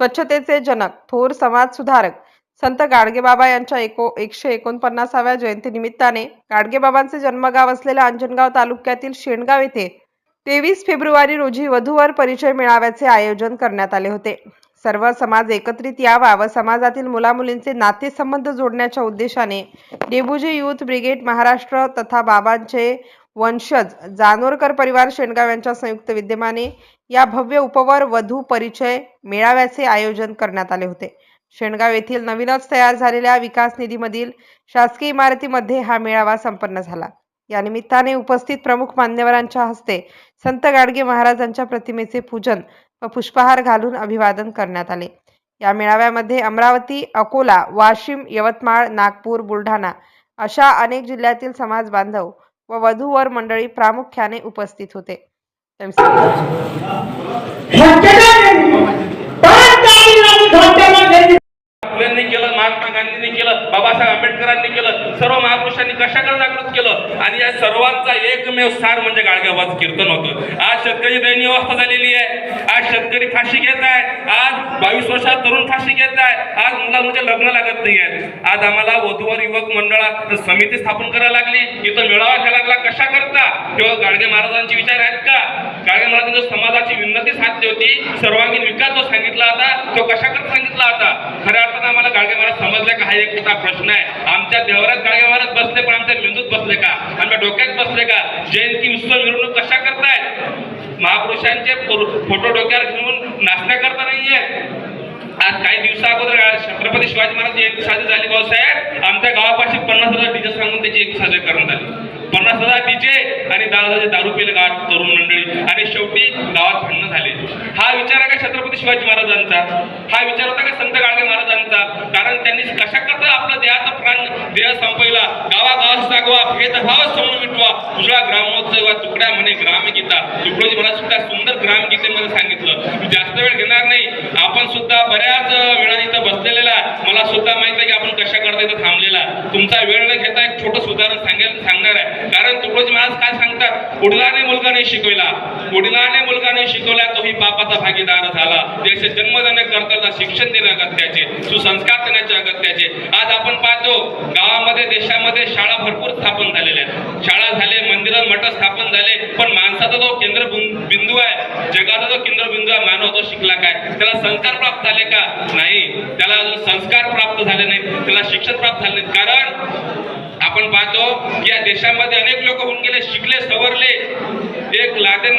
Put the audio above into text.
स्वच्छतेचे जनक थोर समाज सुधारक संत गाडगेबाबा यांच्या एको एकशे एकोणपन्नासाव्या जयंतीनिमित्ताने गाडगेबाबांचे जन्मगाव असलेल्या अंजनगाव तालुक्यातील शेणगाव येथे तेवीस फेब्रुवारी रोजी वधूवर परिचय मेळाव्याचे आयोजन करण्यात आले होते. सर्व समाज एकत्रित यावा व समाजातील मुलामुलींचे नातेसंबंध जोडण्याच्या उद्देशाने डेबुजी युथ ब्रिगेड महाराष्ट्र तथा बाबांचे वंशज जानोरकर परिवार शेणगाव यांच्या संयुक्त विद्यमाने या भव्य उपवर वधू परिचय मेळाव्याचे आयोजन करण्यात आले होते. शेणगाव येथील नवीनच तयार झालेल्या विकास निधीमधील शासकीय इमारतीमध्ये हा मेळावा संपन्न झाला. या निमित्ताने उपस्थित प्रमुख मान्यवरांच्या हस्ते संत गाडगे महाराजांच्या प्रतिमेचे पूजन व पुष्पहार घालून अभिवादन करण्यात आले. या मेळाव्यामध्ये अमरावती अकोला वाशिम यवतमाळ नागपूर बुलढाणा अशा अनेक जिल्ह्यातील समाज बांधव व वधूवर मंडळी प्रामुख्याने उपस्थित होते. फुलेंनी केलं महात्मा गांधींनी केलं बाबासाहेब आंबेडकरांनी केलं सर्व महापुरुषांनी कशाकडे जागृत केलं? आणि या सर्वांचा एकमेव सार म्हणजे गाडग्याबाज कीर्तन होतं. आज शेतकरी दयनीय अवस्था झालेली आहे. आज शेतकरी फाशी घेत आहे आज बावीस वर्षात तरुण फाशी घेत आहे आज मुला म्हणजे लग्न लागत नाही आहेत आज आम्हाला वधूवर युवक मंडळा समिती स्थापन करायला लागली. इथं मेळावा घ्यायला लागला. कशा करता? तेव्हा गाडगे महाराजांचे विचार आहेत का? गाडगे महाराजांनी समाजाची विनंती साधली होती. सर्वांगीण विकास जो सांगितला होता तो कशा करता सांगितला होता खऱ्या अर्थानं आम्हाला गाडगे महाराज समजले का? हा एक मोठा प्रश्न आहे. आमच्या देवरात गाडगे महाराज बसले पण आमच्या मेंदूत बसले का? आमच्या डोक्यात बसले का? जयंती उत्सव मिरवणूक पुरुषांचे फोटो डोक्यावर घेऊन नाचण्याकरता नाहीये. आज काही दिवसा अगोदर छत्रपती शिवाजी महाराज जयंती साजरी झाली भाऊसाहेब आमच्या गावापाशी पन्नास हजार डीजे सांगून त्याची एक साजरी करण्यात आली पन्नास हजार डीजे आणि दहा हजार दारू पिले गावात तरुण मंडळी. आणि शेवटी गावात भांडणं झाले. हा विचार आहे का छत्रपती शिवाजी महाराजांचा? हा विचार होता का संत गाडगे महाराजांचा? कारण त्यांनी कशा करता आपलं देहाचा प्राण देह संपविला. गावागावात जागवा भेदभाव समोर मिटवा उजळा ग्रामोत्सव तुकड्या म्हणे ग्रामगीता. तुकडोजी महाराज सुद्धा सुंदर ग्रामगीतेमध्ये सांगितलं मी जास्त वेळ घेणार नाही आपण सुद्धा बऱ्याच वेळा इथं बसलेला आहे. मला सुद्धा माहीत आहे की आपण इथं थांबलेला. तुमचा वेळ न घेता एक छोटं सुधारण सांगेल सांगणार आहे. कारण तुकडोजी महाराज काय सांगतात? वडिलाने मुलगा नाही शिकवला. वडिलाने मुलगा नाही शिकवला तोही पापाचा भागीदार झाला. त्याचे जन्मदान करताना शिक्षण देणे अगत्याचे सुसंस्कार देण्याचे अगत्याचे. आज आपण पाहतो गावामध्ये देशामध्ये शाळा भरपूर स्थापन झालेल्या आहेत. शाळा झाले मंदिरं मठ स्थापन झाले पण माणसाचा जो केंद्र बिंदू आहे जगाचा जो केंद्रबिंदू आहे मानव तो शिकला काय? त्याला संस्कार प्राप्त झाले का? नाही. त्याला अजून संस्कार प्राप्त झाले नाही त्याला शिक्षण प्राप्त झाले कारण आपण पाहतो की या देशामध्ये अनेक लोक होऊन गेले शिकले सवरले. एक लादेन